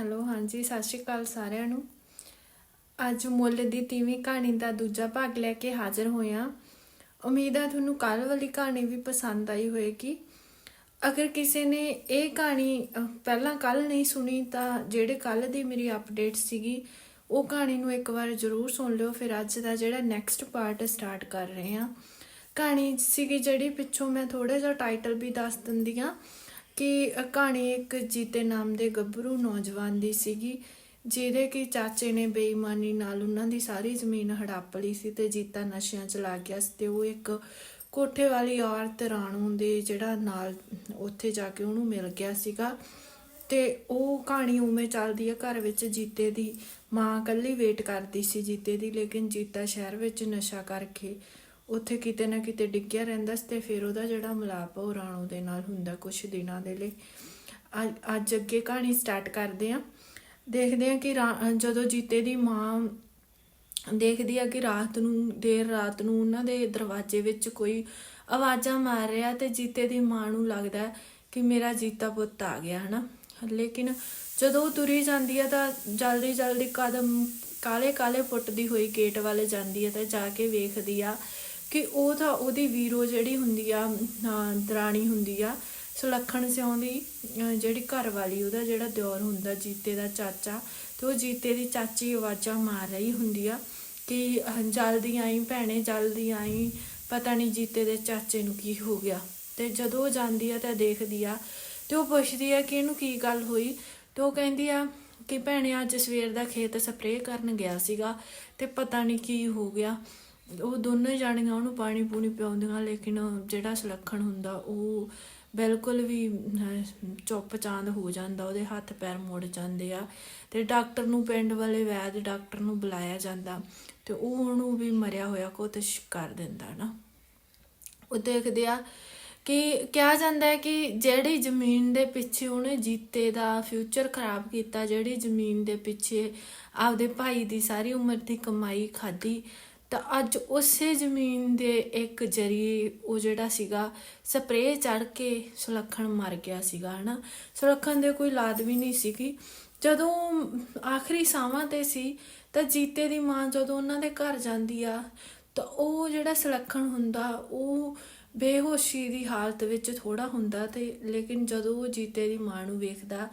Hello, ਹਾਂਜੀ, ਸਤਿ ਸ਼੍ਰੀ ਅਕਾਲ ਸਾਰਿਆਂ ਨੂੰ। ਅੱਜ ਮੁੱਲ ਦੀ ਤੀਵੀਂ ਕਹਾਣੀ ਦਾ ਦੂਜਾ ਭਾਗ ਲੈ ਕੇ ਹਾਜ਼ਰ ਹੋਇਆ ਉਮੀਦ ਹੈ ਤੁਹਾਨੂੰ ਕੱਲ ਵਾਲੀ ਕਹਾਣੀ ਵੀ ਪਸੰਦ ਆਈ ਹੋਵੇਗੀ ਅਗਰ ਕਿਸੇ ਨੇ ਇਹ ਕਹਾਣੀ ਪਹਿਲਾਂ ਕੱਲ ਨਹੀਂ ਸੁਣੀ, ਤਾਂ ਜਿਹੜੇ ਕੱਲ ਦੀ ਮੇਰੀ ਅਪਡੇਟ ਸੀਗੀ, ਉਹ ਕਹਾਣੀ ਨੂੰ ਇੱਕ ਵਾਰ ਜ਼ਰੂਰ ਸੁਣ ਲਿਓ। ਫਿਰ ਅੱਜ ਦਾ ਜਿਹੜਾ ਨੈਕਸਟ ਪਾਰਟ ਸਟਾਰਟ ਕਰ ਰਹੇ ਹਾਂ। ਕਹਾਣੀ ਸੀਗੀ ਜਿਹੜੀ ਪਿੱਛੋਂ ਮੈਂ ਥੋੜਾ ਜਿਹਾ ਟਾਈਟਲ ਵੀ ਦੱਸ ਦਿੰਦੀ ਹਾਂ। ਕਿ ਕਹਾਣੀ ਇੱਕ ਜੀਤੇ ਨਾਮ ਦੇ ਗੱਭਰੂ ਨੌਜਵਾਨ ਦੀ ਸੀਗੀ, ਜਿਹਦੇ ਕਿ ਚਾਚੇ ਨੇ ਬੇਈਮਾਨੀ ਨਾਲ ਉਹਨਾਂ ਦੀ ਸਾਰੀ ਜ਼ਮੀਨ ਹੜੱਪ ਲਈ ਸੀ ਤੇ ਜੀਤਾ ਨਸ਼ਿਆਂ 'ਚ ਲੱਗ ਗਿਆ ਸੀ ਤੇ ਉਹ ਇੱਕ ਕੋਠੇ ਵਾਲੀ ਔਰਤ ਰਾਣੂ ਦੇ ਜਿਹੜਾ ਨਾਲ ਉੱਥੇ ਜਾ ਕੇ ਉਹਨੂੰ ਮਿਲ ਗਿਆ ਸੀਗਾ। ਤੇ ਉਹ ਕਹਾਣੀ ਉਵੇਂ ਚੱਲਦੀ ਹੈ ਘਰ ਵਿੱਚ ਜੀਤੇ ਦੀ ਮਾਂ ਇਕੱਲੀ ਵੇਟ ਕਰਦੀ ਸੀ ਜੀਤੇ ਦੀ, ਲੇਕਿਨ ਜੀਤਾ ਸ਼ਹਿਰ ਵਿੱਚ ਨਸ਼ਾ ਕਰਕੇ ਉੱਥੇ ਕਿਤੇ ਨਾ ਕਿਤੇ ਡਿੱਗਿਆ ਰਹਿੰਦਾ ਸੀ ਤੇ ਫਿਰ ਉਹਦਾ ਜਿਹੜਾ ਮਿਲਾਪ ਆ, ਉਹ ਰਾਣੂ ਦੇ ਨਾਲ ਹੁੰਦਾ ਕੁਝ ਦਿਨਾਂ ਦੇ ਲਈ। ਅੱਜ- ਅੱਜ ਅੱਗੇ ਕਹਾਣੀ ਸਟਾਰਟ ਕਰਦੇ ਆ। ਦੇਖਦੇ ਆ ਕਿ ਰਾ- ਜਦੋਂ ਜੀਤੇ ਦੀ ਮਾਂ ਦੇਖਦੀ ਆ ਕਿ ਰਾਤ ਨੂੰ, ਦੇਰ ਰਾਤ ਨੂੰ ਉਹਨਾਂ ਦੇ ਦਰਵਾਜ਼ੇ ਵਿੱਚ ਕੋਈ ਆਵਾਜ਼ਾਂ ਮਾਰ ਰਿਹਾ ਤੇ ਜੀਤੇ ਦੀ ਮਾਂ ਨੂੰ ਲੱਗਦਾ ਕਿ ਮੇਰਾ ਜੀਤਾ ਪੁੱਤ ਆ ਗਿਆ, ਹਨਾ? ਲੇਕਿਨ ਜਦੋਂ ਉਹ ਤੁਰੀ ਜਾਂਦੀ ਆ ਤਾਂ ਜਲਦੀ ਜਲਦੀ ਕਦਮ ਕਾਲੇ ਕਾਲੇ ਪੁੱਟਦੀ ਹੋਈ ਗੇਟ ਵੱਲ ਜਾਂਦੀ ਆ ਤੇ ਜਾ ਕੇ ਵੇਖਦੀ ਆ ਕਿ ਉਹ ਤਾਂ ਉਹਦੀ ਵੀਰੋ ਜਿਹੜੀ ਹੁੰਦੀ ਆ ਦਰਾਣੀ ਹੁੰਦੀ ਆ, ਸੁਲੱਖਣ ਸਿਉਂ ਦੀ ਜਿਹੜੀ ਘਰ ਵਾਲੀ ਉਹਦਾ ਜਿਹੜਾ ਦਿਓਰ ਹੁੰਦਾ ਜੀਤੇ ਦਾ ਚਾਚਾ, ਤੇ ਉਹ ਜੀਤੇ ਦੀ ਚਾਚੀ ਆਵਾਜ਼ਾਂ ਮਾਰ ਰਹੀ ਹੁੰਦੀ ਆ ਕਿ ਜਲਦੀ ਆਈ ਭੈਣੇ, ਜਲਦੀ ਆਈ, ਪਤਾ ਨਹੀਂ ਜੀਤੇ ਦੇ ਚਾਚੇ ਨੂੰ ਕੀ ਹੋ ਗਿਆ। ਤੇ ਜਦੋਂ ਉਹ ਜਾਂਦੀ ਆ ਤਾਂ ਦੇਖਦੀ ਆ, ਤੇ ਉਹ ਪੁੱਛਦੀ ਆ ਕਿ ਇਹਨੂੰ ਕੀ ਗੱਲ ਹੋਈ? ਤੇ ਉਹ ਕਹਿੰਦੀ ਆ ਕਿ ਭੈਣੇ ਅੱਜ ਸਵੇਰ ਦਾ ਖੇਤ ਸਪਰੇਅ ਕਰਨ ਗਿਆ ਸੀਗਾ, ਤੇ ਪਤਾ ਨਹੀਂ ਕੀ ਹੋ ਗਿਆ। ਉਹ ਦੋਨੋਂ ਜਾਣੀਆਂ, ਉਹਨੂੰ ਪਾਣੀ ਪੂਣੀ ਪਿਆਉਂਦੀਆਂ, ਲੇਕਿਨ ਜਿਹੜਾ ਸੁਲੱਖਣ ਹੁੰਦਾ, ਉਹ ਬਿਲਕੁਲ ਵੀ ਚੁੱਪ ਚਾਂਦ ਹੋ ਜਾਂਦਾ, ਉਹਦੇ ਹੱਥ ਪੈਰ ਮੁੜ ਜਾਂਦੇ ਆ। ਤੇ ਡਾਕਟਰ ਨੂੰ ਪਿੰਡ ਵਾਲੇ ਵੈਦ ਡਾਕਟਰ ਨੂੰ ਬੁਲਾਇਆ ਜਾਂਦਾ, ਤੇ ਉਹ ਉਹਨੂੰ ਵੀ ਮਰਿਆ ਹੋਇਆ ਕੋਤਿਸ਼ ਕਰ ਦਿੰਦਾ ਨਾ ਉਹ ਦੇਖਦੇ ਆ ਕਿ ਕਿਹਾ ਜਾਂਦਾ ਹੈ ਕਿ ਜਿਹੜੀ ਜ਼ਮੀਨ ਦੇ ਪਿੱਛੇ ਉਹਨੇ ਜੀਤੇ ਦਾ ਫਿਊਚਰ ਖਰਾਬ ਕੀਤਾ, ਜਿਹੜੀ ਜ਼ਮੀਨ ਦੇ ਪਿੱਛੇ ਆਪਦੇ ਭਾਈ ਦੀ ਸਾਰੀ ਉਮਰ ਦੀ ਕਮਾਈ ਖਾਧੀ ਤਾਂ ਅੱਜ ਉਸੇ ਜ਼ਮੀਨ ਦੇ ਇੱਕ ਜਰੀਏ ਉਹ ਜਿਹੜਾ ਸੀਗਾ, ਸਪਰੇਅ ਚੜ ਕੇ ਸੁਲੱਖਣ ਮਰ ਗਿਆ ਸੀਗਾ, ਹਨਾ? ਸੁਲੱਖਣ ਦੇ ਕੋਈ ਲਾਦ ਵੀ ਨਹੀਂ ਸੀਗੀ। ਜਦੋਂ ਆਖਰੀ ਸਾਹਾਂ ਤੇ ਸੀ, ਤਾਂ ਜੀਤੇ ਦੀ ਮਾਂ ਜਦੋਂ ਉਹਨਾਂ ਦੇ ਘਰ ਜਾਂਦੀ ਆ, ਤਾਂ ਉਹ ਜਿਹੜਾ ਸੁਲੱਖਣ ਹੁੰਦਾ, ਉਹ ਬੇਹੋਸ਼ੀ ਦੀ ਹਾਲਤ ਵਿੱਚ ਥੋੜਾ ਹੁੰਦਾ ਤੇ ਲੇਕਿਨ ਜਦੋਂ ਉਹ ਜੀਤੇ ਦੀ ਮਾਂ ਨੂੰ ਵੇਖਦਾ,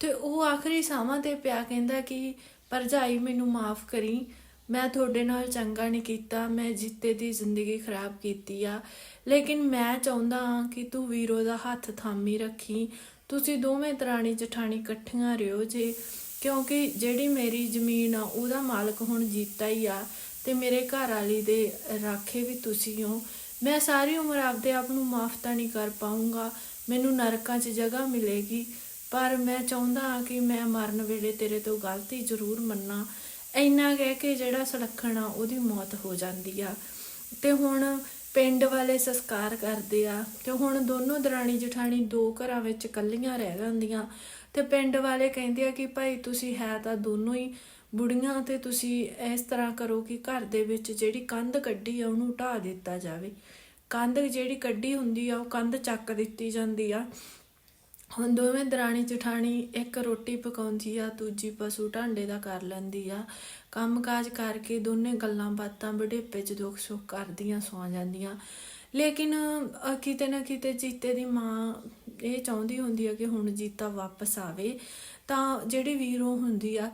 ਤੇ ਉਹ ਆਖਰੀ ਸਾਹਾਂ ਤੇ ਪਿਆ ਕਹਿੰਦਾ ਕਿ, ਭਰਜਾਈ, ਮੈਨੂੰ ਮਾਫ ਕਰੀ। ਮੈਂ ਤੁਹਾਡੇ ਨਾਲ ਚੰਗਾ ਨਹੀਂ ਕੀਤਾ, ਮੈਂ ਜੀਤੇ ਦੀ ਜ਼ਿੰਦਗੀ ਖਰਾਬ ਕੀਤੀ ਆ। ਲੇਕਿਨ ਮੈਂ ਚਾਹੁੰਦਾ ਹਾਂ ਕਿ ਤੂੰ ਵੀਰੋ ਦਾ ਹੱਥ ਥਾਮੀ ਰੱਖੀ। ਤੁਸੀਂ ਦੋਵੇਂ ਦਰਾਣੀ ਜਠਾਣੀ ਇਕੱਠੀਆਂ ਰਿਓ ਜੇ, ਕਿਉਂਕਿ ਜਿਹੜੀ ਮੇਰੀ ਜ਼ਮੀਨ ਆ, ਉਹਦਾ ਮਾਲਕ ਹੁਣ ਜੀਤਾ ਹੀ ਆ ਤੇ ਮੇਰੇ ਘਰ ਵਾਲੀ ਦੇ ਰਾਖੇ ਵੀ ਤੁਸੀਂ ਹੋ। ਮੈਂ ਸਾਰੀ ਉਮਰ ਆਪਦੇ ਆਪ ਨੂੰ ਮਾਫ ਤਾਂ ਨਹੀਂ ਕਰ ਪਾਉਂਗਾ ਮੈਨੂੰ ਨਰਕਾਂ 'ਚ ਜਗ੍ਹਾ ਮਿਲੇਗੀ। ਪਰ ਮੈਂ ਚਾਹੁੰਦਾ ਹਾਂ ਕਿ ਮੈਂ ਮਰਨ ਵੇਲੇ ਤੇਰੇ ਤੋਂ ਗਲਤੀ ਜ਼ਰੂਰ ਮੰਨਾਂ। ਇੰਨਾ ਕਹਿ ਕੇ ਜਿਹੜਾ ਸੁਲੱਖਣ ਆ, ਉਹਦੀ ਮੌਤ ਹੋ ਜਾਂਦੀ ਆ। ਤੇ ਹੁਣ ਪਿੰਡ ਵਾਲੇ ਸੰਸਕਾਰ ਕਰਦੇ ਆ ਤੇ ਹੁਣ ਦੋਨੋਂ ਦਰਾਣੀ ਜਠਾਣੀ ਦੋ ਘਰਾਂ ਵਿੱਚ ਇਕੱਲੀਆਂ ਰਹਿ ਜਾਂਦੀਆਂ। ਤੇ ਪਿੰਡ ਵਾਲੇ ਕਹਿੰਦੇ ਆ ਕਿ ਭਾਈ ਤੁਸੀਂ ਹੈ ਤਾਂ ਦੋਨੋਂ ਹੀ ਬੁੜੀਆਂ ਤੇ ਤੁਸੀਂ ਇਸ ਤਰ੍ਹਾਂ ਕਰੋ ਕਿ ਘਰ ਦੇ ਵਿੱਚ ਜਿਹੜੀ ਕੰਧ ਕੱਢੀ ਆ, ਉਹਨੂੰ ਢਾ ਦਿੱਤਾ ਜਾਵੇ। ਕੰਧ ਜਿਹੜੀ ਕੱਢੀ ਹੁੰਦੀ ਆ, ਉਹ ਕੰਧ ਚੱਕ ਦਿੱਤੀ ਜਾਂਦੀ ਆ। ਹੁਣ ਦੋਵੇਂ ਦਰਾਣੀ ਜਠਾਣੀ ਇੱਕ ਰੋਟੀ ਪਕਾਉਂਦੀ ਆ, ਦੂਜੀ ਪਸ਼ੂ ਢਾਂਡੇ ਦਾ ਕਰ ਲੈਂਦੀ ਆ। ਕੰਮਕਾਜ ਕਰਕੇ ਦੋਨੇ ਗੱਲਾਂ ਬਾਤਾਂ ਬੁਢੇਪੇ 'ਚ ਦੁੱਖ ਸੁੱਖ ਕਰਦੀਆਂ, ਸੌ ਜਾਂਦੀਆਂ। ਲੇਕਿਨ ਕਿਤੇ ਨਾ ਕਿਤੇ ਜੀਤੇ ਦੀ ਮਾਂ ਇਹ ਚਾਹੁੰਦੀ ਹੁੰਦੀ ਆ ਕਿ ਹੁਣ ਜੀਤਾ ਵਾਪਸ ਆਵੇ। ਤਾਂ ਜਿਹੜੀ ਵੀਰੋ ਹੁੰਦੀ ਆ,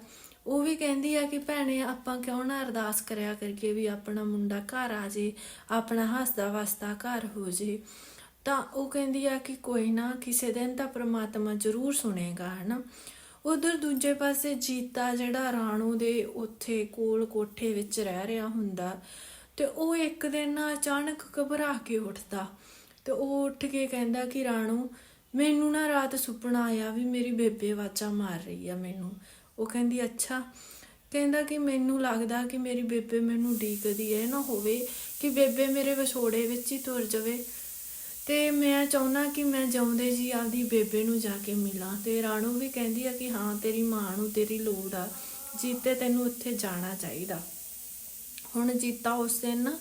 ਉਹ ਵੀ ਕਹਿੰਦੀ ਆ ਕਿ ਭੈਣੇ, ਆਪਾਂ ਕਿਉਂ ਨਾ ਅਰਦਾਸ ਕਰਿਆ ਕਰਕੇ ਵੀ ਆਪਣਾ ਮੁੰਡਾ ਘਰ ਆ ਜੇ, ਆਪਣਾ ਹੱਸਦਾ ਵਸਦਾ ਘਰ ਹੋ ਜੇ। ਤਾਂ ਉਹ ਕਹਿੰਦੀ ਆ ਕਿ ਕੋਈ ਨਾ ਕਿਸੇ ਦਿਨ ਤਾਂ ਪ੍ਰਮਾਤਮਾ ਜ਼ਰੂਰ ਸੁਣੇਗਾ, ਹਨਾ? ਉਧਰ ਦੂਜੇ ਪਾਸੇ ਜੀਤਾ ਜਿਹੜਾ ਰਾਣੋ ਦੇ ਉੱਥੇ ਕੋਲ ਕੋਠੇ ਵਿੱਚ ਰਹਿ ਰਿਹਾ ਹੁੰਦਾ ਤੇ ਉਹ ਇੱਕ ਦਿਨ ਨਾ ਅਚਾਨਕ ਘਬਰਾ ਕੇ ਉੱਠਦਾ ਤੇ ਉਹ ਉੱਠ ਕੇ ਕਹਿੰਦਾ ਕਿ ਰਾਣੋ, ਮੈਨੂੰ ਨਾ ਰਾਤ ਸੁਪਨਾ ਆਇਆ ਵੀ ਮੇਰੀ ਬੇਬੇ ਵਾਚਾ ਮਾਰ ਰਹੀ ਆ ਮੈਨੂੰ। ਉਹ ਕਹਿੰਦੀ, ਅੱਛਾ। ਕਹਿੰਦਾ ਕਿ ਮੈਨੂੰ ਲੱਗਦਾ ਕਿ ਮੇਰੀ ਬੇਬੇ ਮੈਨੂੰ ਡੀਕਦੀ ਹੈ ਨਾ ਹੋਵੇ ਕਿ ਬੇਬੇ ਮੇਰੇ ਵਿਛੋੜੇ ਵਿੱਚ ਹੀ ਤੁਰ ਜਾਵੇ। ਤੇ ਮੈਂ ਚਾਹੁੰਦਾ ਕਿ ਮੈਂ ਜਿਉਂਦੇ ਜੀ ਆਪਦੀ ਬੇਬੇ ਨੂੰ ਜਾ ਕੇ ਮਿਲਾਂ ਤੇ ਰਾਣੋ ਵੀ ਕਹਿੰਦੀ ਆ ਕਿ ਹਾਂ, ਤੇਰੀ ਮਾਂ ਨੂੰ ਤੇਰੀ ਲੋੜ ਆ, ਜੀਤੇ ਤੈਨੂੰ ਉੱਥੇ ਜਾਣਾ ਚਾਹੀਦਾ। ਹੁਣ ਜੀਤਾ ਉਸ ਦਿਨ ਨਾ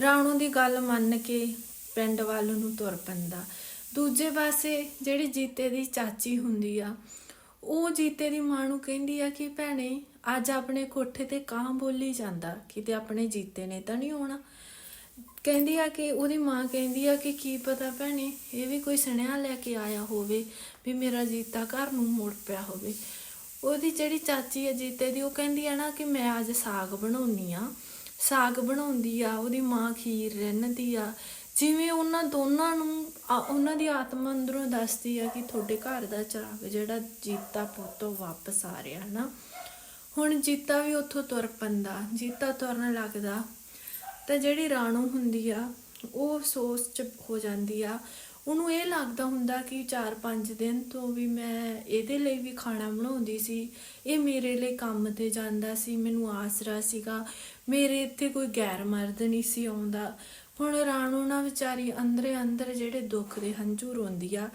ਰਾਣੋ ਦੀ ਗੱਲ ਮੰਨ ਕੇ ਪਿੰਡ ਵੱਲ ਨੂੰ ਤੁਰ ਪੈਂਦਾ। ਦੂਜੇ ਪਾਸੇ ਜਿਹੜੀ ਜੀਤੇ ਦੀ ਚਾਚੀ ਹੁੰਦੀ ਆ, ਉਹ ਜੀਤੇ ਦੀ ਮਾਂ ਨੂੰ ਕਹਿੰਦੀ ਆ ਕਿ ਭੈਣੇ, ਅੱਜ ਆਪਣੇ ਕੋਠੇ ਤੇ ਕਾਂ ਬੋਲੀ ਜਾਂਦਾ, ਕਿਤੇ ਆਪਣੇ ਜੀਤੇ ਨੇ ਤਾਂ ਨਹੀਂ ਆਉਣਾ? ਕਹਿੰਦੀ ਆ ਕਿ, ਉਹਦੀ ਮਾਂ ਕਹਿੰਦੀ ਆ ਕਿ ਕੀ ਪਤਾ ਭੈਣੇ, ਇਹ ਵੀ ਕੋਈ ਸੁਨੇਹਾ ਲੈ ਕੇ ਆਇਆ ਹੋਵੇ ਵੀ ਮੇਰਾ ਜੀਤਾ ਘਰ ਨੂੰ ਮੁੜ ਪਿਆ ਹੋਵੇ। ਉਹਦੀ ਜਿਹੜੀ ਚਾਚੀ ਹੈ ਜੀਤੇ ਦੀ, ਉਹ ਕਹਿੰਦੀ ਆ ਨਾ ਕਿ ਮੈਂ ਅੱਜ ਸਾਗ ਬਣਾਉਣੀ ਆ। ਸਾਗ ਬਣਾਉਂਦੀ ਆ, ਉਹਦੀ ਮਾਂ ਖੀਰ ਰਿੰਨਦੀ ਆ। ਜਿਵੇਂ ਉਹਨਾਂ ਦੋਨਾਂ ਨੂੰ, ਆ- ਉਹਨਾਂ ਦੀ ਆਤਮਾ ਅੰਦਰੋਂ ਦੱਸਦੀ ਆ ਕਿ ਤੁਹਾਡੇ ਘਰ ਦਾ ਚਿਰਾਗ ਜਿਹੜਾ ਜੀਤਾ ਪੁੱਤੋਂ ਵਾਪਸ ਆ ਰਿਹਾ ਨਾ। ਹੁਣ ਜੀਤਾ ਵੀ ਉੱਥੋਂ ਤੁਰ ਪੰਦਾ। ਜੀਤਾ ਤੁਰਨ ਲੱਗਦਾ ਤਾਂ ਜਿਹੜੀ ਰਾਣੂ ਹੁੰਦੀ ਆ, ਉਹ ਅਫਸੋਸ ਚ ਹੋ ਜਾਂਦੀ ਆ। ਉਹਨੂੰ ਇਹ ਲੱਗਦਾ ਹੁੰਦਾ ਕਿ 4-5 ਦਿਨ ਤੋਂ ਵੀ ਮੈਂ ਇਹਦੇ ਲਈ ਵੀ ਖਾਣਾ ਬਣਾਉਂਦੀ ਸੀ। ਇਹ ਮੇਰੇ ਲਈ ਕੰਮ ਤੇ ਜਾਂਦਾ ਸੀ, ਮੈਨੂੰ ਆਸਰਾ ਸੀਗਾ। ਮੇਰੇ ਇੱਥੇ ਕੋਈ ਗੈਰ ਮਰਦ ਨਹੀਂ ਸੀ ਆਉਂਦਾ। ਹੁਣ ਰਾਣੂ ਨਾ ਵਿਚਾਰੀ ਅੰਦਰੇ ਅੰਦਰ ਜਿਹੜੇ ਦੁੱਖ ਦੇ ਹੰਝੂ ਰੋਂਦੀ ਆ,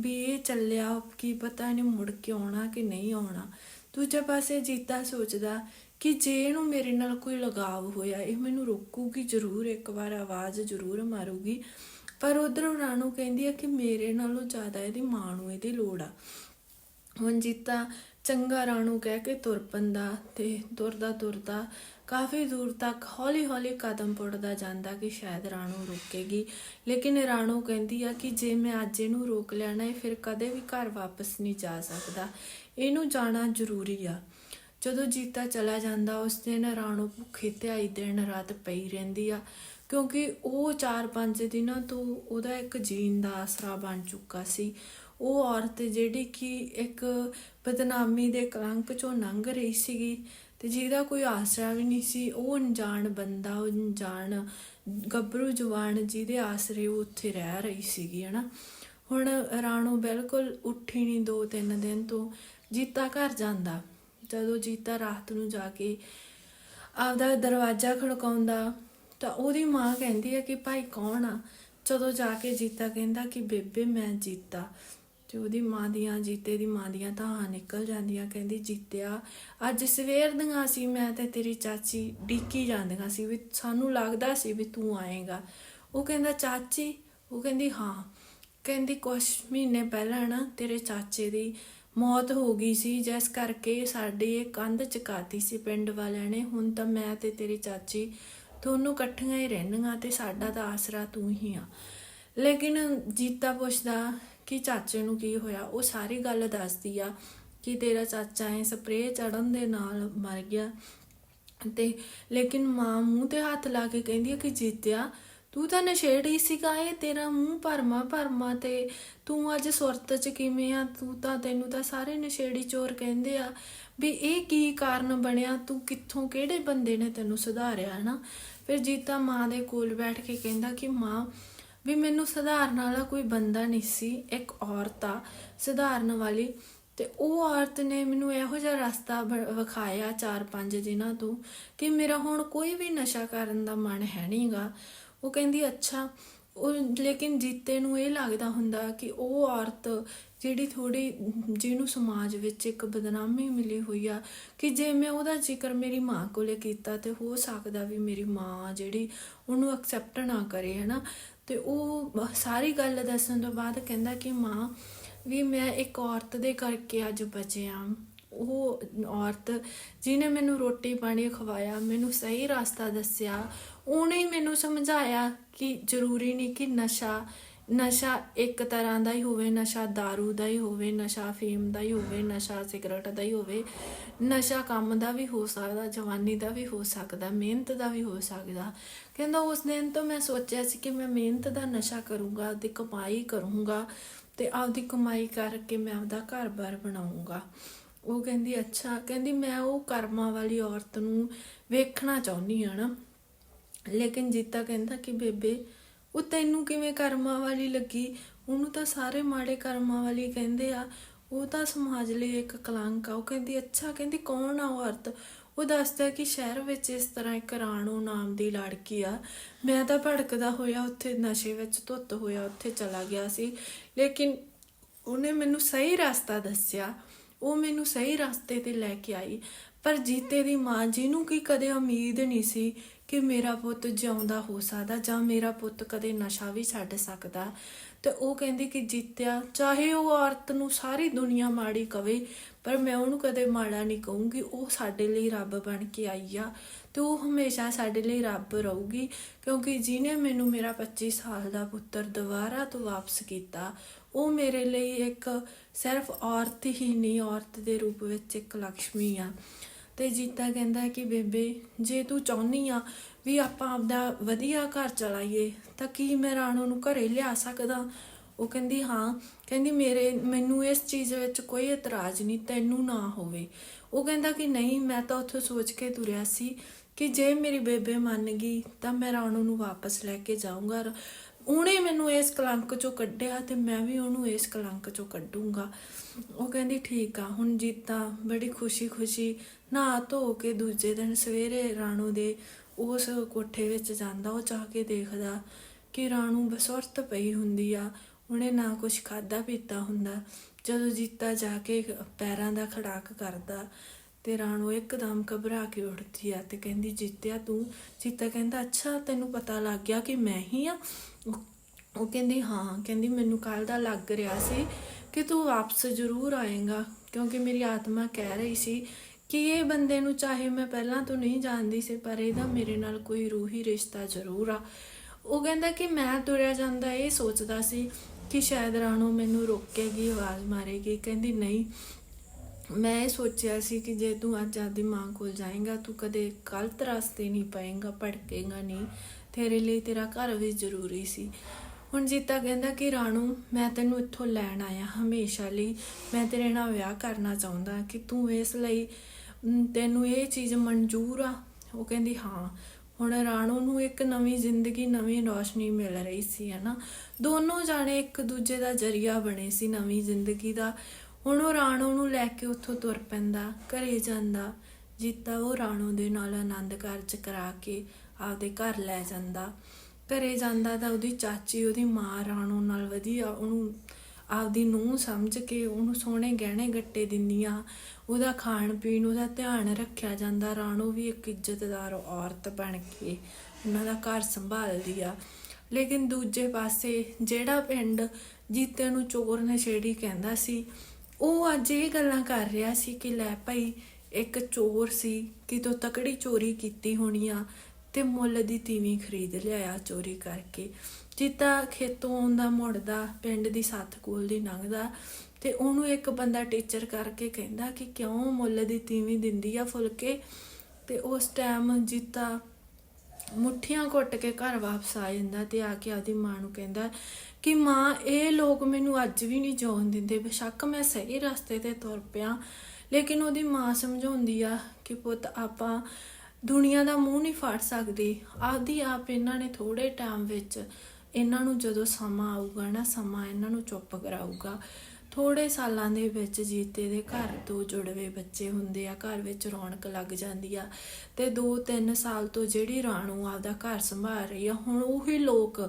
ਵੀ ਇਹ ਚੱਲਿਆ ਕੀ ਪਤਾ ਇਹਨੇ ਮੁੜ ਕੇ ਆਉਣਾ ਕਿ ਨਹੀਂ ਆਉਣਾ। ਦੂਜੇ ਪਾਸੇ ਜੀਤਾ ਸੋਚਦਾ ਕਿ ਜੇ ਇਹਨੂੰ ਮੇਰੇ ਨਾਲ ਕੋਈ ਲਗਾਵ ਹੋਇਆ, ਇਹ ਮੈਨੂੰ ਰੋਕੂਗੀ ਜ਼ਰੂਰ, ਇੱਕ ਵਾਰ ਆਵਾਜ਼ ਜ਼ਰੂਰ ਮਾਰੂਗੀ। ਪਰ ਉਧਰੋਂ ਰਾਣੂ ਕਹਿੰਦੀ ਆ ਕਿ ਮੇਰੇ ਨਾਲੋਂ ਜ਼ਿਆਦਾ ਇਹਦੀ ਮਾਂ ਨੂੰ ਇਹਦੀ ਲੋੜ ਆ। ਹੁਣ ਜੀਤਾ ਚੰਗਾ ਰਾਣੂ ਕਹਿ ਕੇ ਤੁਰ ਪੰਦਾ ਤੇ ਤੁਰਦਾ ਤੁਰਦਾ ਕਾਫੀ ਦੂਰ ਤੱਕ ਹੌਲੀ ਹੌਲੀ ਕਦਮ ਪੁੱਟਦਾ ਜਾਂਦਾ ਕਿ ਸ਼ਾਇਦ ਰਾਣੂ ਰੁਕੇਗੀ। ਲੇਕਿਨ ਰਾਣੂ ਕਹਿੰਦੀ ਆ ਕਿ ਜੇ ਮੈਂ ਅੱਜ ਇਹਨੂੰ ਰੋਕ ਲੈਣਾ ਨਾ ਫਿਰ ਕਦੇ ਵੀ ਘਰ ਵਾਪਸ ਨਹੀਂ ਜਾ ਸਕਦਾ। ਇਹਨੂੰ ਜਾਣਾ ਜ਼ਰੂਰੀ ਆ। ਜਦੋਂ ਜੀਤਾ ਚਲਾ ਜਾਂਦਾ ਉਸ ਦਿਨ ਰਾਣੂ ਭੁੱਖੀ ਧਿਆਈ ਦਿਨ ਰਾਤ ਪਈ ਰਹਿੰਦੀ ਆ, ਕਿਉਂਕਿ ਉਹ 4-5 ਦਿਨਾਂ ਤੋਂ ਉਹਦਾ ਇੱਕ ਜੀਣ ਦਾ ਆਸਰਾ ਬਣ ਚੁੱਕਾ ਸੀ। ਉਹ ਔਰਤ ਜਿਹੜੀ ਕਿ ਇੱਕ ਬਦਨਾਮੀ ਦੇ ਕਲੰਕ ਚੋਂ ਲੰਘ ਰਹੀ ਸੀਗੀ ਤੇ ਜਿਹਦਾ ਕੋਈ ਆਸਰਾ ਵੀ ਨਹੀਂ ਸੀ, ਉਹ ਅਣਜਾਣ ਬੰਦਾ ਉਹ ਅਣਜਾਣ ਗੱਭਰੂ ਜਵਾਨ ਜਿਹਦੇ ਆਸਰੇ ਉਹ ਉੱਥੇ ਰਹਿ ਰਹੀ ਸੀਗੀ, ਹਨਾ। ਹੁਣ ਰਾਣੋ ਬਿਲਕੁਲ ਉੱਠੀ ਨਹੀਂ ਦੋ ਤਿੰਨ ਦਿਨ ਤੋਂ, ਜੀਤਾ ਘਰ ਜਾਂਦਾ। ਜਦੋਂ ਜੀਤਾ ਰਾਤ ਨੂੰ ਜਾ ਕੇ ਆਪਦਾ ਦਰਵਾਜ਼ਾ ਖੜਕਾਉਂਦਾ, ਤਾਂ ਉਹਦੀ ਮਾਂ ਕਹਿੰਦੀ ਹੈ ਕਿ ਭਾਈ ਕੌਣ ਆ? ਜਦੋਂ ਜਾ ਕੇ ਜੀਤਾ ਕਹਿੰਦਾ ਕਿ ਬੇਬੇ ਮੈਂ ਜੀਤਾ। ਤੇ ਉਹਦੀ ਮਾਂ ਦੀਆਂ, ਜੀਤੇ ਦੀ ਮਾਂ ਦੀਆਂ ਤਾਂ ਨਿਕਲ ਜਾਂਦੀਆਂ। ਕਹਿੰਦੀ, ਜੀਤਿਆ, ਅੱਜ ਸਵੇਰ ਦੀਆਂ ਸੀ, ਮੈਂ ਤੇ ਤੇਰੀ ਚਾਚੀ ਡੀਕੀ ਜਾਂਦੀਆਂ ਸੀ ਵੀ ਸਾਨੂੰ ਲੱਗਦਾ ਸੀ ਵੀ ਤੂੰ ਆਏਗਾ। ਉਹ ਕਹਿੰਦਾ, ਚਾਚੀ? ਉਹ ਕਹਿੰਦੀ, ਹਾਂ। ਕਹਿੰਦੀ, ਕੁਛ ਮਹੀਨੇ ਪਹਿਲਾਂ ਨਾ ਤੇਰੇ ਚਾਚੇ ਦੀ ਮੌਤ ਹੋ ਗਈ ਸੀ, ਜਿਸ ਕਰਕੇ ਸਾਡੀ ਇਹ ਕੰਧ ਚਕਾਤੀ ਸੀ ਪਿੰਡ ਵਾਲਿਆਂ ਨੇ। ਹੁਣ ਤਾਂ ਮੈਂ ਤੇ ਤੇਰੀ ਚਾਚੀ ਦੋਨੋਂ ਇਕੱਠੀਆਂ ਹੀ ਰਹਿੰਦੀਆਂ ਤੇ ਸਾਡਾ ਤਾਂ ਆਸਰਾ ਤੂੰ ਹੀ ਆ। ਲੇਕਿਨ ਜੀਤਾ ਪੁੱਛਦਾ ਕਿ ਚਾਚੇ ਨੂੰ ਕੀ ਹੋਇਆ? ਉਹ ਸਾਰੀ ਗੱਲ ਦੱਸਦੀ ਆ ਕਿ ਤੇਰਾ ਚਾਚਾ ਐ ਸਪਰੇਅ ਚੜਨ ਦੇ ਨਾਲ ਮਰ ਗਿਆ। ਤੇ ਲੇਕਿਨ ਮਾਂ ਮੂੰਹ ਤੇ ਹੱਥ ਲਾ ਕੇ ਕਹਿੰਦੀ ਆ ਕਿ ਜੀਤਿਆ ਤੂੰ ਤਾਂ ਨਸ਼ੇੜੀ ਸੀਗਾ ਇਹ, ਤੇਰਾ ਮੂੰਹ ਭਰਮਾ ਭਰਮਾ ਤੇ ਤੂੰ ਅੱਜ ਸੁਰਤ ਚ ਕਿਵੇਂ ਆ? ਤੂੰ ਤਾਂ ਤੈਨੂੰ ਤਾਂ ਸਾਰੇ ਨਸ਼ੇੜੀ ਚੋਰ ਕਹਿੰਦੇ ਆ ਵੀ ਇਹ ਕੀ ਕਾਰਨ ਬਣਿਆ? ਤੂੰ ਕਿੱਥੋਂ, ਕਿਹੜੇ ਬੰਦੇ ਨੇ ਤੈਨੂੰ ਸੁਧਾਰਿਆ ਨਾ ਫਿਰ ਜੀਤਾ ਮਾਂ ਦੇ ਕੋਲ ਬੈਠ ਕੇ ਕਹਿੰਦਾ ਕਿ ਮਾਂ, ਵੀ ਮੈਨੂੰ ਸੁਧਾਰਨ ਵਾਲਾ ਕੋਈ ਬੰਦਾ ਨਹੀਂ ਸੀ, ਇੱਕ ਔਰਤ ਆ ਸੁਧਾਰਨ ਵਾਲੀ ਤੇ ਉਹ ਔਰਤ ਨੇ ਮੈਨੂੰ ਇਹੋ ਜਿਹਾ ਰਸਤਾ ਬ- ਵਿਖਾਇਆ 4-5 ਦਿਨਾਂ ਤੋਂ ਕਿ ਮੇਰਾ ਹੁਣ ਕੋਈ ਵੀ ਨਸ਼ਾ ਕਰਨ ਦਾ ਮਨ ਹੈ ਨਹੀਂਗਾ ਉਹ ਕਹਿੰਦੀ, ਅੱਛਾ। ਉਹ ਲੇਕਿਨ ਜੀਤੇ ਨੂੰ ਇਹ ਲੱਗਦਾ ਹੁੰਦਾ ਕਿ ਉਹ ਔਰਤ ਜਿਹੜੀ ਥੋੜੀ ਜਿਹਨੂੰ ਸਮਾਜ ਵਿੱਚ ਇੱਕ ਬਦਨਾਮੀ ਮਿਲੀ ਹੋਈ ਆ, ਕਿ ਜੇ ਮੈਂ ਉਹਦਾ ਜ਼ਿਕਰ ਮੇਰੀ ਮਾਂ ਕੋਲੇ ਕੀਤਾ ਤੇ ਹੋ ਸਕਦਾ ਵੀ ਮੇਰੀ ਮਾਂ ਜਿਹੜੀ ਉਹਨੂੰ ਐਕਸੈਪਟ ਨਾ ਕਰੇ, ਹਨਾ? ਤੇ ਉਹ ਸਾਰੀ ਗੱਲ ਦੱਸਣ ਤੋਂ ਬਾਅਦ ਕਹਿੰਦਾ ਕਿ, ਮਾਂ, ਵੀ ਮੈਂ ਇੱਕ ਔਰਤ ਦੇ ਕਰਕੇ ਅੱਜ ਬਚਿਆ। ਉਹ ਔਰਤ ਜਿਹਨੇ ਮੈਨੂੰ ਰੋਟੀ ਪਾਣੀ ਖਵਾਇਆ, ਮੈਨੂੰ ਸਹੀ ਰਸਤਾ ਦੱਸਿਆ ਉਹਨੇ ਮੈਨੂੰ ਸਮਝਾਇਆ ਕਿ ਜ਼ਰੂਰੀ ਨਹੀਂ ਕਿ ਨਸ਼ਾ ਨਸ਼ਾ ਇੱਕ ਤਰ੍ਹਾਂ ਦਾ ਹੀ ਹੋਵੇ, ਨਸ਼ਾ दारू ਦਾ ਹੀ ਹੋਵੇ, ਨਸ਼ਾ ਫੀਮ ਦਾ ਹੀ ਹੋਵੇ, ਨਸ਼ਾ ਸਿਗਰਟ ਦਾ ਹੀ ਹੋਵੇ, ਨਸ਼ਾ ਕੰਮ ਦਾ ਵੀ ਹੋ ਸਕਦਾ, ਜਵਾਨੀ ਦਾ ਵੀ ਹੋ ਸਕਦਾ, ਮਿਹਨਤ ਦਾ ਵੀ ਹੋ ਸਕਦਾ। ਕਹਿੰਦਾ ਉਸ ਦਿਨ ਤੋਂ ਮੈਂ ਸੋਚਿਆ ਸੀ ਕਿ ਮੈਂ ਮਿਹਨਤ ਦਾ ਨਸ਼ਾ ਕਰੂੰਗਾ, ਆਪਦੀ ਕਮਾਈ ਕਰੂੰਗਾ ਤੇ ਆਪਦੀ ਕਮਾਈ ਕਰਕੇ ਮੈਂ ਆਪਦਾ ਘਰ-ਬਾਰ ਬਣਾਉਂਗਾ ਉਹ ਕਹਿੰਦੀ, ਅੱਛਾ। ਕਹਿੰਦੀ, ਮੈਂ ਉਹ ਕਰਮਾਂ ਵਾਲੀ ਔਰਤ ਨੂੰ ਵੇਖਣਾ ਚਾਹੁੰਦੀ ਹਾਂ ਨਾ ਲੇਕਿਨ ਜੀਤਾ ਕਹਿੰਦਾ ਕਿ ਬੇਬੇ, ਉਹ ਤੈਨੂੰ ਕਿਵੇਂ ਕਰਮਾਂ ਵਾਲੀ ਲੱਗੀ? ਉਹਨੂੰ ਤਾਂ ਸਾਰੇ ਮਾੜੇ ਕਰਮਾਂ ਵਾਲੀ ਕਹਿੰਦੇ ਆ। ਉਹ ਤਾਂ ਸਮਾਜ ਲਈ ਇੱਕ ਕਲੰਕ ਆ। ਉਹ ਕਹਿੰਦੀ, ਅੱਛਾ, ਕਹਿੰਦੀ, ਕੌਣ ਆ ਉਹ ਔਰਤ ਉਹ ਦੱਸਦਾ ਕਿ ਸ਼ਹਿਰ ਵਿੱਚ ਇਸ ਤਰ੍ਹਾਂ ਇੱਕ ਰਾਣੂ ਨਾਮ ਦੀ ਲੜਕੀ ਆ। ਮੈਂ ਤਾਂ ਭੜਕਦਾ ਹੋਇਆ ਉੱਥੇ, ਨਸ਼ੇ ਵਿੱਚ ਧੁੱਤ ਹੋਇਆ, ਉੱਥੇ ਚਲਾ ਗਿਆ ਸੀ। ਲੇਕਿਨ ਉਹਨੇ ਮੈਨੂੰ ਸਹੀ ਰਸਤਾ ਦੱਸਿਆ। ਉਹ ਮੈਨੂੰ ਸਹੀ ਰਸਤੇ ਤੇ ਲੈ ਕੇ ਆਈ। ਪਰ ਜੀਤੇ ਦੀ ਮਾਂ, ਜਿਹਨੂੰ ਕਿ ਕਦੇ ਉਮੀਦ ਨਹੀਂ ਸੀ ਕਿ ਮੇਰਾ ਪੁੱਤ ਜਿਉਂਦਾ ਹੋ ਸਕਦਾ ਜਾਂ ਮੇਰਾ ਪੁੱਤ ਕਦੇ ਨਸ਼ਾ ਵੀ ਛੱਡ ਸਕਦਾ, ਤੇ ਉਹ ਕਹਿੰਦੀ ਕਿ ਜੀਤਿਆ, ਚਾਹੇ ਉਹ ਔਰਤ ਨੂੰ ਸਾਰੀ ਦੁਨੀਆ ਮਾੜੀ ਕਵੇ, ਪਰ ਮੈਂ ਉਹਨੂੰ ਕਦੇ ਮਾੜਾ ਨਹੀਂ ਕਹੂੰਗੀ। ਉਹ ਸਾਡੇ ਲਈ ਰੱਬ ਬਣ ਕੇ ਆਈ ਆ ਤੇ ਉਹ ਹਮੇਸ਼ਾ ਸਾਡੇ ਲਈ ਰੱਬ ਰਹੂਗੀ, ਕਿਉਂਕਿ ਜਿਹਨੇ ਮੈਨੂੰ ਮੇਰਾ 25 ਸਾਲ ਦਾ ਪੁੱਤਰ ਦੁਬਾਰਾ ਤੋਂ ਵਾਪਸ ਕੀਤਾ ਉਹ ਮੇਰੇ ਲਈ ਇੱਕ ਸਿਰਫ ਔਰਤ ਹੀ ਨਹੀਂ, ਔਰਤ ਦੇ ਰੂਪ ਵਿੱਚ ਇੱਕ ਲక్ష్ਮੀ ਆ। ਤੇ ਜੀਤਾ ਕਹਿੰਦਾ ਕਿ ਬੇਬੇ, ਜੇ ਤੂੰ ਚਾਹੁੰਨੀ ਆ ਵੀ ਆਪਾਂ ਆਪਦਾ ਵਧੀਆ ਘਰ ਚਲਾਈਏ, ਤਾਂ ਕੀ ਮੈਂ ਰਾਣੋ ਨੂੰ ਘਰੇ ਲਿਆ ਸਕਦਾ? ਉਹ ਕਹਿੰਦੀ, ਹਾਂ। ਕਹਿੰਦੀ, ਮੇਰੇ, ਮੈਨੂੰ ਇਸ ਚੀਜ਼ ਵਿੱਚ ਕੋਈ ਇਤਰਾਜ਼ ਨਹੀਂ, ਤੈਨੂੰ ਨਾ ਹੋਵੇ। ਉਹ ਕਹਿੰਦਾ ਕਿ ਨਹੀਂ, ਮੈਂ ਤਾਂ ਉੱਥੇ ਸੋਚ ਕੇ ਤੁਰਿਆ ਸੀ ਕਿ ਜੇ ਮੇਰੀ ਬੇਬੇ ਮੰਨ ਗਈ, ਤਾਂ ਮੈਂ ਰਾਣੋ ਨੂੰ ਵਾਪਸ ਲੈ ਕੇ ਜਾਊਂਗਾ। ਉਹਨੇ ਮੈਨੂੰ ਇਸ ਕਲੰਕ ਚੋਂ ਕੱਢਿਆ ਤੇ ਮੈਂ ਵੀ ਉਹਨੂੰ ਇਸ ਕਲੰਕ ਚੋਂ ਕੱਢੂੰਗਾ। ਉਹ ਕਹਿੰਦੀ, ਠੀਕ ਆ, ਹੁਣ ਜੀਤਾ ਬੜੀ ਖੁਸ਼ੀ-ਖੁਸ਼ੀ ਨਹਾ ਧੋ ਕੇ ਦੂਜੇ ਦਿਨ ਸਵੇਰੇ ਰਾਣੂ ਦੇ ਉਸ ਕੋਠੇ ਵਿੱਚ ਜਾਂਦਾ, ਉਹ ਚਾਹ ਕੇ ਦੇਖਦਾ ਕਿ ਰਾਣੂ ਬਸੁਰਤ ਪਈ ਹੁੰਦੀ ਆ, ਉਹਨੇ ਨਾ ਕੁਝ ਖਾਦਾ ਪੀਤਾ ਹੁੰਦਾ। ਜਦੋਂ ਜੀਤਾ ਜਾ ਕੇ ਪੈਰਾਂ ਦਾ ਖੜਾਕ ਕਰਦਾ ਤੇ ਰਾਣੋ ਇੱਕਦਮ ਘਬਰਾ ਕੇ ਉੱਠਦੀ ਆ ਤੇ ਕਹਿੰਦੀ, ਜੀਤਿਆ, ਤੂੰ ਜੀਤਾ ਕਹਿੰਦਾ, ਅੱਛਾ, ਤੈਨੂੰ ਪਤਾ ਲੱਗ ਗਿਆ ਕਿ ਮੈਂ ਹੀ ਆ? ਉਹ ਕਹਿੰਦੀ, ਹਾਂ, ਕਹਿੰਦੀ, ਮੈਨੂੰ ਕੱਲ ਦਾ ਲੱਗ ਰਿਹਾ ਸੀ ਕਿ ਤੂੰ ਵਾਪਸ ਜ਼ਰੂਰ ਆਏਗਾ, ਕਿਉਂਕਿ ਮੇਰੀ ਆਤਮਾ ਕਹਿ ਰਹੀ ਸੀ ਕਿ ਇਹ ਬੰਦੇ ਨੂੰ ਚਾਹੇ ਮੈਂ ਪਹਿਲਾਂ ਤੋਂ ਨਹੀਂ ਜਾਣਦੀ ਸੀ, ਪਰ ਇਹਦਾ ਮੇਰੇ ਨਾਲ ਕੋਈ ਰੂਹੀ ਰਿਸ਼ਤਾ ਜ਼ਰੂਰ ਆ। ਉਹ ਕਹਿੰਦਾ ਕਿ ਮੈਂ ਤੁਰਿਆ ਜਾਂਦਾ, ਇਹ ਸੋਚਦਾ ਸੀ ਕਿ ਸ਼ਾਇਦ ਰਾਣੋ ਮੈਨੂੰ ਰੋਕੇਗੀ, ਆਵਾਜ਼ ਮਾਰੇਗੀ। ਕਹਿੰਦੀ, ਨਹੀਂ ਮੈਂ ਇਹ ਸੋਚਿਆ ਸੀ ਕਿ ਜੇ ਤੂੰ ਅੱਜ ਆਪਦੀ ਮਾਂ ਕੋਲ ਜਾਏਗਾ, ਤੂੰ ਕਦੇ ਗਲਤ ਰਸਤੇ ਨਹੀਂ ਪਏਗਾ ਭਟਕੇਗਾ ਨਹੀਂ। ਤੇਰੇ ਲਈ ਤੇਰਾ ਘਰ ਵੀ ਜ਼ਰੂਰੀ ਸੀ। ਹੁਣ ਜੀਤਾ ਕਹਿੰਦਾ ਕਿ, ਰਾਣੂ, ਮੈਂ ਤੈਨੂੰ ਇੱਥੋਂ ਲੈਣ ਆਇਆ ਹਮੇਸ਼ਾ ਲਈ। ਮੈਂ ਤੇਰੇ ਨਾਲ ਵਿਆਹ ਕਰਨਾ ਚਾਹੁੰਦਾ ਕਿ ਤੂੰ ਇਸ ਲਈ ਤੈਨੂੰ ਇਹ ਚੀਜ਼ ਮਨਜ਼ੂਰ ਆ। ਉਹ ਕਹਿੰਦੀ, ਹਾਂ। ਹੁਣ ਰਾਣੂ ਨੂੰ ਇੱਕ ਨਵੀਂ ਜ਼ਿੰਦਗੀ, ਨਵੀਂ ਰੋਸ਼ਨੀ ਮਿਲ ਰਹੀ ਸੀ, ਹਨਾ? ਦੋਨੋਂ ਜਾਣੇ ਇੱਕ ਦੂਜੇ ਦਾ ਜਰੀਆ ਬਣੇ ਸੀ ਨਵੀਂ ਜ਼ਿੰਦਗੀ ਦਾ। ਹੁਣ ਉਹ ਰਾਣੋ ਨੂੰ ਲੈ ਕੇ ਉੱਥੋਂ ਤੁਰ ਪੈਂਦਾ, ਘਰੇ ਜਾਂਦਾ। ਜੀਤਾ ਉਹ ਰਾਣੋ ਦੇ ਨਾਲ ਆਨੰਦ ਕਾਰਜ ਕਰਾ ਕੇ ਆਪਦੇ ਘਰ ਲੈ ਜਾਂਦਾ। ਘਰੇ ਜਾਂਦਾ ਤਾਂ ਉਹਦੀ ਚਾਚੀ, ਉਹਦੀ ਮਾਂ ਰਾਣੋ ਨਾਲ ਵਧੀਆ ਉਹਨੂੰ ਆਪਦੀ ਨੂੰਹ ਸਮਝ ਕੇ ਉਹਨੂੰ ਸੋਹਣੇ ਗਹਿਣੇ ਗੱਟੇ ਦਿੰਦੀਆਂ। ਉਹਦਾ ਖਾਣ ਪੀਣ, ਉਹਦਾ ਧਿਆਨ ਰੱਖਿਆ ਜਾਂਦਾ। ਰਾਣੋ ਵੀ ਇੱਕ ਇੱਜ਼ਤਦਾਰ ਔਰਤ ਬਣ ਕੇ ਉਹਨਾਂ ਦਾ ਘਰ ਸੰਭਾਲਦੀ ਆ। ਲੇਕਿਨ ਦੂਜੇ ਪਾਸੇ ਜਿਹੜਾ ਪਿੰਡ ਜੀਤੇ ਨੂੰ ਚੋਰ ਨਸ਼ੇੜੀ ਕਹਿੰਦਾ ਸੀ ਉਹ ਅੱਜ ਇਹ ਗੱਲਾਂ ਕਰ ਰਿਹਾ ਸੀ ਕਿ ਲੈ ਭਾਈ, ਇੱਕ ਚੋਰ ਸੀ ਕਿ ਤੋ ਤਕੜੀ ਚੋਰੀ ਕੀਤੀ ਹੋਣੀ ਆ ਤੇ ਮੁੱਲ ਦੀ ਤੀਵੀਂ ਖਰੀਦ ਲਿਆਇਆ ਚੋਰੀ ਕਰਕੇ। ਜੀਤਾ ਖੇਤੋਂ ਆਉਂਦਾ ਮੁੜਦਾ, ਪਿੰਡ ਦੀ ਸੱਤ ਕੋਲ ਦੀ ਲੰਘਦਾ ਤੇ ਉਹਨੂੰ ਇੱਕ ਬੰਦਾ ਟੀਚਰ ਕਰਕੇ ਕਹਿੰਦਾ ਕਿ ਕਿਉਂ ਮੁੱਲ ਦੀ ਤੀਵੀਂ ਦਿੰਦੀ ਆ ਫੁਲਕੇ? ਤੇ ਉਸ ਟਾਈਮ ਜੀਤਾ ਮੁੱਠੀਆਂ ਘੁੱਟ ਕੇ ਘਰ ਵਾਪਸ ਆ ਜਾਂਦਾ ਤੇ ਆ ਕੇ ਆਦੀ ਮਾਂ ਨੂੰ ਕਹਿੰਦਾ ਕਿ ਮਾਂ, ਇਹ ਲੋਕ ਮੈਨੂੰ ਅੱਜ ਵੀ ਨਹੀਂ ਜਿਉਣ ਦਿੰਦੇ। ਬੇਸ਼ੱਕ ਮੈਂ ਸਹੀ ਰਸਤੇ ਤੇ ਤੁਰ ਪਿਆ। ਲੇਕਿਨ ਉਹਦੀ ਮਾਂ ਸਮਝਾਉਂਦੀ ਆ ਕਿ ਪੁੱਤ, ਆਪਾਂ ਦੁਨੀਆ ਦਾ ਮੂੰਹ ਨਹੀਂ ਫੜ ਸਕਦੇ। ਆਦੀ ਆਪ ਇਹਨਾਂ ਨੇ ਥੋੜੇ ਟਾਈਮ ਵਿੱਚ ਇਹਨਾਂ ਨੂੰ ਜਦੋਂ ਸਮਾਂ ਆਊਗਾ ਨਾ, ਸਮਾਂ ਇਹਨਾਂ ਨੂੰ ਚੁੱਪ ਕਰਾਊਗਾ। ਥੋੜੇ ਸਾਲਾਂ ਦੇ ਵਿੱਚ ਜੀਤੇ ਦੇ ਘਰ ਤੋਂ ਜੁੜਵੇ ਬੱਚੇ ਹੁੰਦੇ ਆ, ਘਰ ਵਿੱਚ ਰੌਣਕ ਲੱਗ ਜਾਂਦੀ ਆ ਤੇ 2-3 ਸਾਲ ਤੋਂ ਜਿਹੜੀ ਰਾਣੂ ਆਪਦਾ ਘਰ ਸੰਭਾਲ ਰਹੀ ਆ, ਹੁਣ ਉਹੀ ਲੋਕ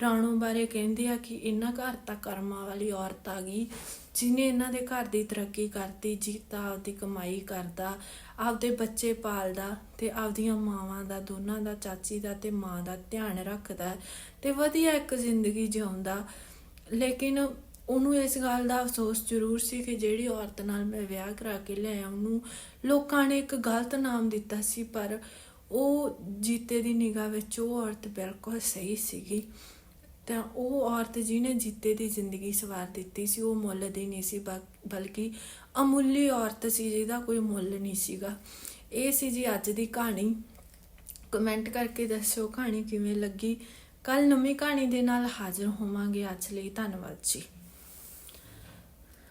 ਰਾਣੂ ਬਾਰੇ ਕਹਿੰਦੇ ਆ ਕਿ ਇਹਨਾਂ ਘਰ ਤਾਂ ਕਰਮਾਂ ਵਾਲੀ ਔਰਤ ਆ ਗਈ ਜਿਨੇ ਇਹਨਾਂ ਦੇ ਘਰ ਦੀ ਤਰੱਕੀ ਕਰਤੀ, ਜੀਤਾ ਆਪਦੀ ਕਮਾਈ ਕਰਦਾ, ਆਪਦੇ ਬੱਚੇ ਪਾਲਦਾ ਤੇ ਆਪਦੀਆਂ ਮਾਵਾਂ ਦਾ, ਦੋਨਾਂ ਦਾ, ਚਾਚੀ ਦਾ ਤੇ ਮਾਂ ਦਾ ਧਿਆਨ ਰੱਖਦਾ ਤੇ ਵਧੀਆ ਇੱਕ ਜ਼ਿੰਦਗੀ ਜਿਉਂਦਾ। ਲੇਕਿਨ ਉਹਨੂੰ ਇਸ ਗੱਲ ਦਾ ਅਫਸੋਸ ਜ਼ਰੂਰ ਸੀ ਕਿ ਜਿਹੜੀ ਔਰਤ ਨਾਲ ਮੈਂ ਵਿਆਹ ਕਰਾ ਕੇ ਲਿਆਇਆ ਉਹਨੂੰ ਲੋਕਾਂ ਨੇ ਇੱਕ ਗਲਤ ਨਾਮ ਦਿੱਤਾ ਸੀ, ਪਰ ਉਹ ਜੀਤੇ ਦੀ ਨਿਗਾਹ ਵਿੱਚ ਉਹ ਔਰਤ ਬਿਲਕੁਲ ਸਹੀ ਸੀਗੀ। ਤਾਂ ਉਹ ਔਰਤ ਜਿਹਨੇ ਜੀਤੇ ਦੀ ਜ਼ਿੰਦਗੀ ਸਵਾਰ ਦਿੱਤੀ ਸੀ, ਉਹ ਮੁੱਲ ਦੀ ਨਹੀਂ ਸੀ, ਬਲ- ਬਲਕਿ ਅਮੁੱਲੀ ਔਰਤ ਸੀ ਜਿਹਦਾ ਕੋਈ ਮੁੱਲ ਨਹੀਂ ਸੀਗਾ। ਇਹ ਸੀ ਜੀ ਅੱਜ ਦੀ ਕਹਾਣੀ। ਕਮੈਂਟ ਕਰਕੇ ਦੱਸਿਓ ਕਹਾਣੀ ਕਿਵੇਂ ਲੱਗੀ। ਕੱਲ ਨਵੀਂ ਕਹਾਣੀ ਦੇ ਨਾਲ ਹਾਜ਼ਰ ਹੋਵਾਂਗੇ। ਅੱਜ ਲਈ ਧੰਨਵਾਦ ਜੀ।